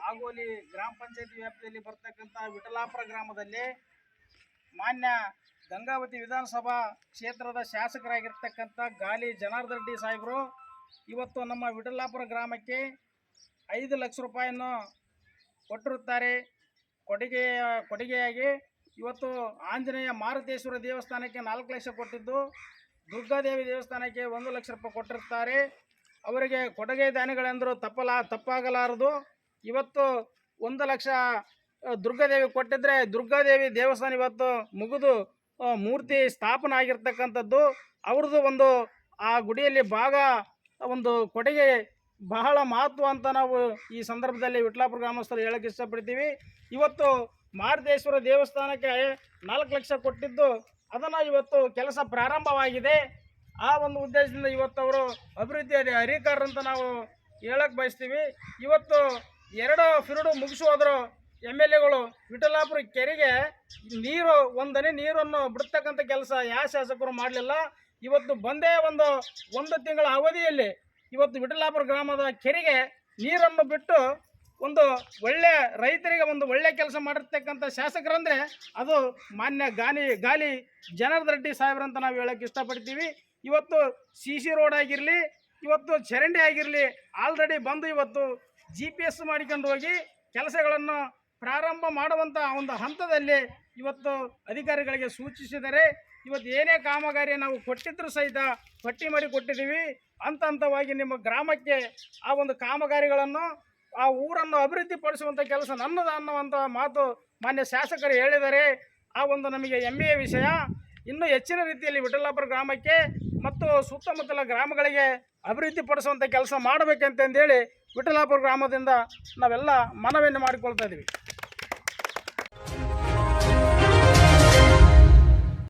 ನಾಗೋಲಿ ಗ್ರಾಮ ಪಂಚಾಯತಿ ವ್ಯಾಪ್ತಿಯಲ್ಲಿ ಬರ್ತಕ್ಕಂಥ ವಿಠಲಾಪುರ ಗ್ರಾಮದಲ್ಲಿ ಮಾನ್ಯ ಗಂಗಾವತಿ ವಿಧಾನಸಭಾ ಕ್ಷೇತ್ರದ ಶಾಸಕರಾಗಿರ್ತಕ್ಕಂಥ ಗಾಲಿ ಜನಾರ್ದನ್ ರೆಡ್ಡಿ ಸಾಹೇಬರು, ಇವತ್ತು ನಮ್ಮ ವಿಠಲಾಪುರ ಗ್ರಾಮಕ್ಕೆ ಐದು ಲಕ್ಷ ರೂಪಾಯಿಯನ್ನು ಕೊಟ್ಟಿರುತ್ತಾರೆ. ಕೊಡುಗೆ, ಕೊಡುಗೆಯಾಗಿ ಇವತ್ತು ಆಂಜನೇಯ ಮಾರುತೇಶ್ವರ ದೇವಸ್ಥಾನಕ್ಕೆ ನಾಲ್ಕು ಲಕ್ಷ ಕೊಟ್ಟಿದ್ದು, ದುರ್ಗಾದೇವಿ ದೇವಸ್ಥಾನಕ್ಕೆ ಒಂದು ಲಕ್ಷ ರೂಪಾಯಿ ಕೊಟ್ಟಿರ್ತಾರೆ ಅವರಿಗೆ ಕೊಡುಗೆ ದಾನಿಗಳೆಂದರೂ ತಪ್ಪಲ, ತಪ್ಪಾಗಲಾರದು. ಇವತ್ತು ಒಂದು ಲಕ್ಷ ದುರ್ಗಾದೇವಿ ಕೊಟ್ಟಿದ್ರೆ ದುರ್ಗಾದೇವಿ ದೇವಸ್ಥಾನ ಇವತ್ತು ಮುಗಿದು ಮೂರ್ತಿ ಸ್ಥಾಪನೆ ಆಗಿರ್ತಕ್ಕಂಥದ್ದು ಅವ್ರದ್ದು ಒಂದು, ಆ ಗುಡಿಯಲ್ಲಿ ಭಾಗ, ಒಂದು ಕೊಡುಗೆ ಬಹಳ ಮಹತ್ವ ಅಂತ ನಾವು ಈ ಸಂದರ್ಭದಲ್ಲಿ ವಿಟ್ಲಾಪುರ ಗ್ರಾಮಸ್ಥರು ಹೇಳಕ್ಕೆ ಇಷ್ಟಪಡ್ತೀವಿ. ಇವತ್ತು ಮಾರುತೇಶ್ವರ ದೇವಸ್ಥಾನಕ್ಕೆ ನಾಲ್ಕು ಲಕ್ಷ ಕೊಟ್ಟಿದ್ದು. ಅದನ್ನು ಇವತ್ತು ಕೆಲಸ ಪ್ರಾರಂಭವಾಗಿದೆ. ಆ ಒಂದು ಉದ್ದೇಶದಿಂದ ಇವತ್ತು ಅವರು ಅಭಿವೃದ್ಧಿ ಹರಿಕಾರ ಅಂತ ನಾವು ಹೇಳಕ್ಕೆ ಬಯಸ್ತೀವಿ. ಇವತ್ತು ಎರಡು ಫಿರುಡು ಮುಗಿಸಿ ಹೋದ್ರು ಎಂ ಎಲ್ ಎಗಳು ವಿಠಲಾಪುರ ಕೆರೆಗೆ ನೀರು, ಒಂದನೇ ನೀರನ್ನು ಬಿಡ್ತಕ್ಕಂಥ ಕೆಲಸ ಯಾವ ಶಾಸಕರು ಮಾಡಲಿಲ್ಲ. ಇವತ್ತು ಬಂದೇ ಒಂದು ಒಂದು ತಿಂಗಳ ಅವಧಿಯಲ್ಲಿ ಇವತ್ತು ವಿಠಲಾಪುರ ಗ್ರಾಮದ ಕೆರೆಗೆ ನೀರನ್ನು ಬಿಟ್ಟು ಒಂದು ಒಳ್ಳೆ ರೈತರಿಗೆ ಒಂದು ಒಳ್ಳೆ ಕೆಲಸ ಮಾಡಿರ್ತಕ್ಕಂಥ ಶಾಸಕರಂದರೆ ಅದು ಮಾನ್ಯ ಗಾಲಿ ಗಾಲಿ ಜನಾರ್ದ ರೆಡ್ಡಿ ಸಾಹೇಬ್ರಂತ ನಾವು ಹೇಳಕ್ಕೆ ಇಷ್ಟಪಡ್ತೀವಿ. ಇವತ್ತು ಸಿ ಸಿ ರೋಡ್ ಆಗಿರಲಿ, ಇವತ್ತು ಚರಂಡಿ ಆಗಿರಲಿ, ಆಲ್ರೆಡಿ ಬಂದು ಇವತ್ತು ಜಿ ಪಿ ಎಸ್ ಮಾಡಿಕೊಂಡು ಹೋಗಿ ಕೆಲಸಗಳನ್ನು ಪ್ರಾರಂಭ ಮಾಡುವಂಥ ಒಂದು ಹಂತದಲ್ಲಿ ಇವತ್ತು ಅಧಿಕಾರಿಗಳಿಗೆ ಸೂಚಿಸಿದರೆ, ಇವತ್ತು ಏನೇ ಕಾಮಗಾರಿ ನಾವು ಕೊಟ್ಟಿದ್ರು ಸಹಿತ ಪಟ್ಟಿ ಮಾಡಿ ಕೊಟ್ಟಿದ್ದೀವಿ. ಹಂತ ಹಂತವಾಗಿ ನಿಮ್ಮ ಗ್ರಾಮಕ್ಕೆ ಆ ಒಂದು ಕಾಮಗಾರಿಗಳನ್ನು ಆ ಊರನ್ನು ಅಭಿವೃದ್ಧಿ ಪಡಿಸುವಂಥ ಕೆಲಸ ನನ್ನದು ಅನ್ನುವಂಥ ಮಾತು ಮಾನ್ಯ ಶಾಸಕರು ಹೇಳಿದರೆ ಆ ಒಂದು ನಮಗೆ ಹೆಮ್ಮೆಯ ವಿಷಯ ಇನ್ನೂ ಹೆಚ್ಚಿನ ರೀತಿಯಲ್ಲಿ ವಿಠಲಾಪುರ ಗ್ರಾಮಕ್ಕೆ ಮತ್ತು ಸುತ್ತಮುತ್ತಲ ಗ್ರಾಮಗಳಿಗೆ ಅಭಿವೃದ್ಧಿ ಪಡಿಸುವಂಥ ಕೆಲಸ ಮಾಡಬೇಕಂತಂದೇಳಿ ವಿಠಲಾಪುರ ಗ್ರಾಮದಿಂದ ನಾವೆಲ್ಲ ಮನವಿಯನ್ನು ಮಾಡಿಕೊಳ್ತಾ ಇದ್ದೀವಿ.